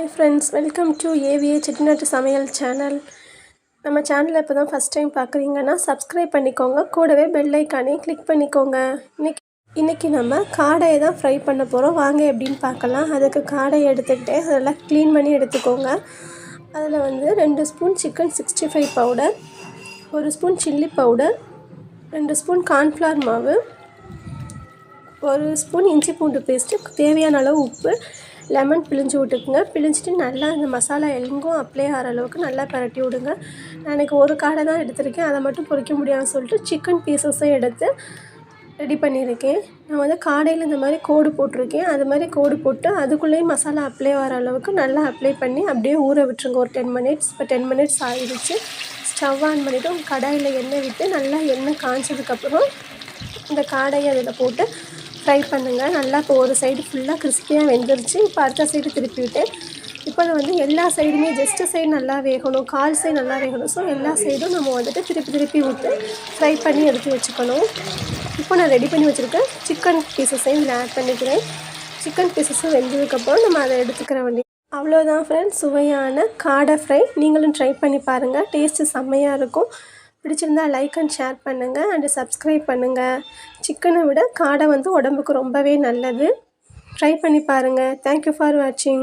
Hi friends welcome to AVA செட்டிநாட்டு சமையல் channel நம்ம சேனலை இப்போ தான் ஃபஸ்ட் டைம் பார்க்குறீங்கன்னா சப்ஸ்கிரைப் பண்ணிக்கோங்க. கூடவே பெல் ஐக்கானையும் கிளிக் பண்ணிக்கோங்க. இன்னைக்கு இன்றைக்கி நம்ம காடையை தான் ஃப்ரை பண்ண போகிறோம் வாங்க எப்படின்னு பார்க்கலாம். அதுக்கு காடையை எடுத்துக்கிட்டே அதெல்லாம் க்ளீன் பண்ணி எடுத்துக்கோங்க. அதில் வந்து ரெண்டு spoon chicken sixty five powder ஒரு ஸ்பூன் சில்லி பவுடர் ரெண்டு ஸ்பூன் கார்ன்ஃப்ளவர் மாவு ஒரு ஸ்பூன் இஞ்சி பூண்டு பேஸ்ட்டு தேவையான அளவு உப்பு லெமன் பிழிஞ்சு விட்டுக்குங்க. பிழிஞ்சிட்டு நல்லா அந்த மசாலா எங்கும் அப்ளை ஆகிற அளவுக்கு நல்லா பரட்டி விடுங்க. நான் எனக்கு ஒரு காடை தான் எடுத்திருக்கேன். அதை மட்டும் பொரிக்க முடியாதுன்னு சொல்லிட்டு சிக்கன் பீசஸும் எடுத்து ரெடி பண்ணியிருக்கேன். நான் வந்து காடையில் இந்த மாதிரி கோடு போட்டிருக்கேன். அது மாதிரி கோடு போட்டு அதுக்குள்ளேயும் மசாலா அப்ளை ஆகிற அளவுக்கு நல்லா அப்ளை பண்ணி அப்படியே ஊற விட்டுருங்க. ஒரு டென் மினிட்ஸ் இப்போ டென் மினிட்ஸ் ஆகிடுச்சு ஸ்டவ் ஆன் பண்ணிவிட்டு கடாயில் எண்ணெய் விட்டு நல்லா எண்ணெய் காய்ச்சதுக்கப்புறம் இந்த காடையை அதில் போட்டு ஃப்ரை பண்ணுங்கள் நல்லா இப்போ ஒரு சைடு ஃபுல்லாக கிறிஸ்பியாக வெந்துருச்சு. இப்போ அடுத்த சைடு திருப்பி விட்டேன் இப்போ அது வந்து எல்லா சைடுமே ஜஸ்ட்டு சைடு நல்லா வேகணும். கால் சைடு நல்லா வேகணும். ஸோ எல்லா சைடும் நம்ம வந்துட்டு திருப்பி திருப்பி விட்டு ஃப்ரை பண்ணி எடுத்து வச்சுக்கணும். இப்போ நான் ரெடி பண்ணி வச்சுருக்கேன் சிக்கன் பீசஸையும் இதில் ஆட் பண்ணிக்கிறேன். சிக்கன் பீசஸும் வெந்ததுக்கப்புறம் நம்ம அதை எடுத்துக்கிற வேண்டிய அவ்வளோதான் ஃப்ரெண்ட்ஸ் சுவையான காடை ஃப்ரை நீங்களும் ட்ரை பண்ணி பாருங்கள் டேஸ்ட்டு செம்மையாக இருக்கும். பிடிச்சிருந்தா லைக் அண்ட் ஷேர் பண்ணுங்கள் அண்டு சப்ஸ்கிரைப் பண்ணுங்கள் சிக்கனை விட காடை வந்து உடம்புக்கு ரொம்பவே நல்லது. ட்ரை பண்ணி பாருங்கள் தேங்க்யூ ஃபார் வாட்சிங்